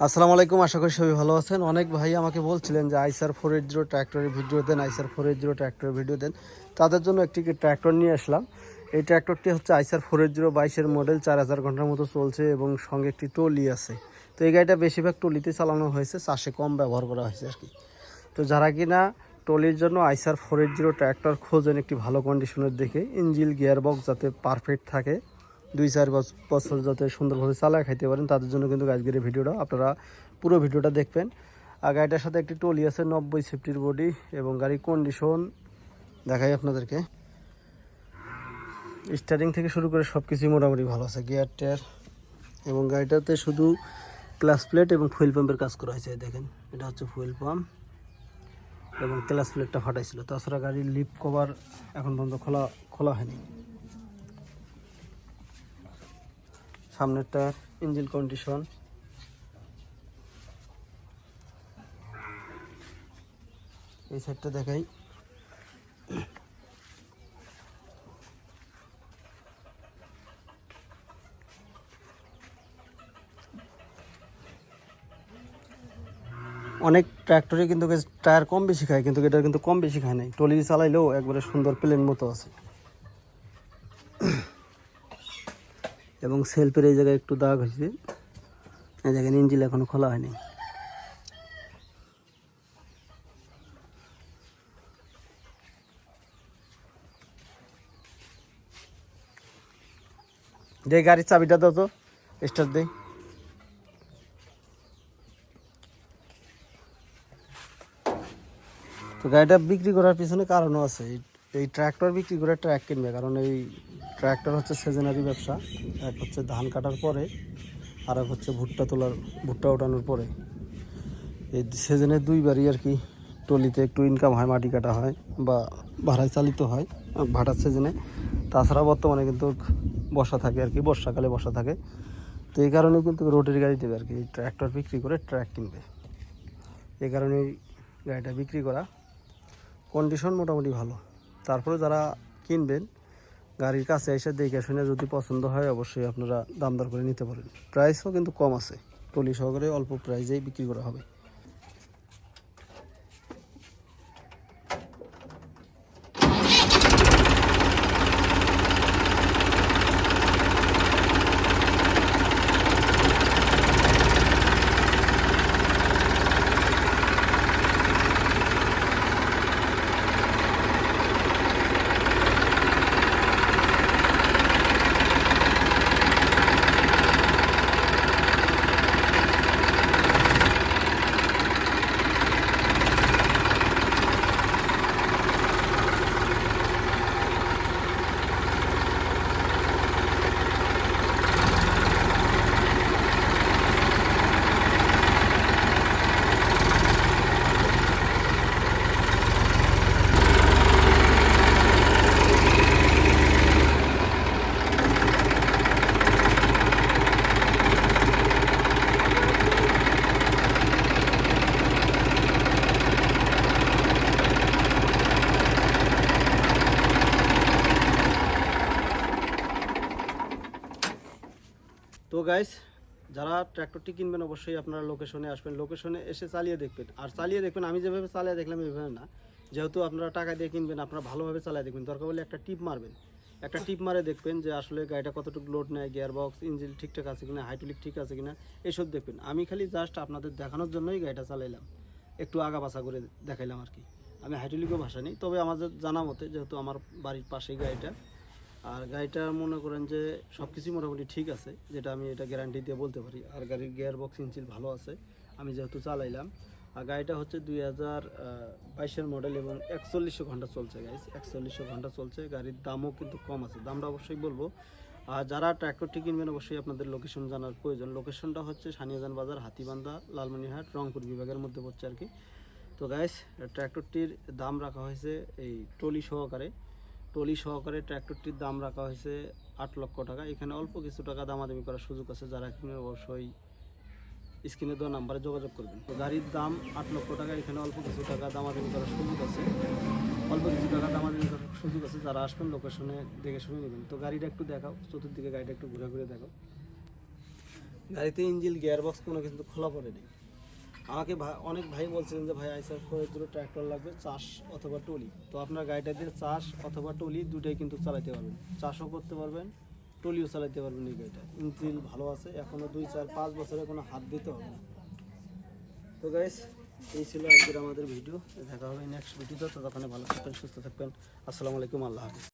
আসসালামু আলাইকুম, আশা করি সবাই ভালো আছেন। অনেক ভাই আমাকে বলছিলেন যে আইসার ফোর এইট জিরো ট্র্যাক্টরের ভিডিও দেন, আইসার ফোর এইট জিরো ট্র্যাক্টরের ভিডিও দেন। তাদের জন্য একটি ট্র্যাক্টর নিয়ে আসলাম। এই ট্র্যাক্টরটি হচ্ছে আইসার ফোর এইট জিরো বাইশের মডেল চার হাজার ঘণ্টার মতো চলছে এবং সঙ্গে একটি টলি আছে। তো এই গাড়িটা বেশিরভাগ টলিতে চালানো হয়েছে, চাষে কম ব্যবহার করা হয়েছে আর কি। তো যারা কিনা টলির জন্য আইসার ফোর এইট জিরো ট্র্যাক্টর খোঁজেন একটি ভালো কন্ডিশনের দেখে ইঞ্জিল গিয়ারবক্স যাতে পারফেক্ট থাকে দুই চার বছ- বছর যাতে সুন্দরভাবে চালায় খাইতে পারেন, তাদের জন্য কিন্তু এই ভিডিওটা। আপনারা পুরো ভিডিওটা দেখবেন। আর গাড়িটার সাথে একটি টলি আছে, নব্বই সেফটির বডি এবং গাড়ির কন্ডিশন দেখাই আপনাদেরকে। স্টার্টিং থেকে শুরু করে সব কিছুই মোটামুটি ভালো আছে গিয়ার টায়ার এবং গাড়িটাতে শুধু ক্লাস প্লেট এবং ফুয়েল পাম্পের কাজ করা হয়েছে দেখেন। এটা হচ্ছে ফুয়েল পাম্প এবং ক্লাস প্লেটটা ফাটাইছিল। তাছাড়া গাড়ির লিপ কভার এখন পর্যন্ত খোলা খোলা হয়নি। সামনের টায়ার ইঞ্জিন কন্ডিশন এই সাইডটা দেখাই। অনেক ট্র্যাক্টরে কিন্তু টায়ার কম বেশি খায়, কিন্তু এটা কিন্তু কম বেশি খায় নাই। টলি চালাইলেও একবারে সুন্দর প্লেন মতো আছে। এবং সেলফের এই জায়গায় একটু দাগ হয়েছে। এই জায়গায় ইঞ্জিল এখনও খোলা হয়নি। যে গাড়ির চাবিটা দাও তো, স্টার্ট তো গাড়িটা বিক্রি করার পিছনে কারণও আছে। এই ট্র্যাক্টর বিক্রি করে ট্র্যাক কিনবে, কারণ এই ট্র্যাক্টর হচ্ছে সিজনারি ব্যবসা, এক হচ্ছে ধান কাটার পরে, আর এক হচ্ছে ভুট্টা তোলার, ভুট্টা ওঠানোর পরে। এই সিজনে দুইবারই আর কি টলিতে একটু ইনকাম হয়, মাটি কাটা হয় বা ভাড়ায় চালিত হয়, ভাটার সিজনে। তাছাড়া বর্তমানে কিন্তু বসা থাকে আর কি, বর্ষাকালে বসা থাকে। তো এই কারণে কিন্তু রোডের গাড়ি দেবে আর কি ট্র্যাক্টর বিক্রি করে ট্র্যাক কিনবে। এই কারণে গাড়িটা বিক্রি করা কন্ডিশন মোটামুটি ভালো। তারপরে যারা কিনবেন গাড়ির কাছে এসে দেখে শুনে যদি পছন্দ হয়, অবশ্যই আপনারা দাম দর করে নিতে পারেন। প্রাইসও কিন্তু কম আছে। টলি সহকারে অল্প প্রাইসেই বিক্রি করা হবে। তো গাইস যারা ট্র্যাক্টরটি কিনবেন অবশ্যই আপনারা লোকেশনে আসবেন। লোকেশনে এসে চালিয়ে দেখবেন। আর চালিয়ে দেখবেন, আমি যেভাবে চালিয়ে দেখলাম এইভাবে না। যেহেতু আপনারা টাকা দিয়ে কিনবেন, আপনারা ভালোভাবে চালিয়ে দেখবেন। দরকার হলে একটা টিপ মারবেন। একটা টিপ মারে দেখবেন যে আসলে গাড়িটা কতটুকু লোড নেয় গিয়ার বক্স ইঞ্জিন ঠিকঠাক আছে কিনা হাইড্রোলিক ঠিক আছে কিনা, এসব দেখবেন। আমি খালি জাস্ট আপনাদের দেখানোর জন্যই গাড়িটা চালাইলাম। একটু আগা পাছা করে দেখাইলাম আর কি। আমি হাইড্রোলিকও ভাষা নেই, তবে আমাদের জানা মতে, যেহেতু আমার বাড়ির পাশেই গাড়িটা আর গাড়িটা মনে করেন যে সব কিছুই মোটামুটি ঠিক আছে, যেটা আমি এটা গ্যারান্টি দিয়ে বলতে পারি। আর গাড়ির গিয়ার বক্স ইঞ্চিল ভালো আছে, আমি যেহেতু চালাইলাম। আর গাড়িটা হচ্ছে দুই হাজার বাইশের মডেল এবং একচল্লিশশো ঘণ্টা চলছে গাইস একচল্লিশশো ঘণ্টা চলছে, গাড়ির দামও কিন্তু কম আছে। দামটা অবশ্যই বলব। আর যারা ট্র্যাক্টরটি কিনবেন, অবশ্যই আপনাদের লোকেশন জানার প্রয়োজন। লোকেশনটা হচ্ছে সানিয়াজান বাজার, হাতিবান্ধা, লালমনিরহাট, রংপুর বিভাগের মধ্যে পড়ছে আর কি। তো গাইস ট্র্যাক্টরটির দাম রাখা হয়েছে এই টলি সহকারে। টলি সহকারে ট্র্যাক্টরটির দাম রাখা হয়েছে আট লক্ষ টাকা। এখানে অল্প কিছু টাকা দামাদামি করার সুযোগ আছে, যারা কিনবে অবশ্যই স্ক্রিনে দেওয়া নাম্বারে যোগাযোগ করবেন। তো গাড়ির দাম আট লক্ষ টাকা, এখানে অল্প কিছু টাকা দামাদামি করার সুযোগ আছে। অল্প কিছু টাকা দামাদামি করার সুযোগ আছে, যারা আসবেন লোকেশনে দেখে শুনে নেবেন। তো গাড়িটা একটু দেখাও, চতুর্দিকে গাড়িটা একটু ঘুরে ঘুরে দেখো গাড়িতে ইঞ্জিল গিয়ার বক্স কোনো কিন্তু খোলা পড়েনি আমাকে অনেক ভাই বলছিলেন যে, ভাই, আইসার ফোরের দুটো ট্র্যাক্টর লাগবে, চাষ অথবা টলি। তো আপনার গাড়িটা দিয়ে চাষ অথবা টলি দুটোই কিন্তু চালাতে পারবেন। চাষও করতে পারবেন, টলিও চালাতে পারবেন এই গাড়িটা। ইঞ্জিল ভালো আছে এখনও দুই, চার, পাঁচ বছরে কোনো হাত দিতে হবে না। তো গাইস এই ছিল আজকের আমাদের ভিডিও দেখা হবে নেক্সট ভিডিওতে ততক্ষণে ভালো থাকবেন, সুস্থ থাকবেন। আসসালামু আলাইকুম, আল্লাহ হাফিজ।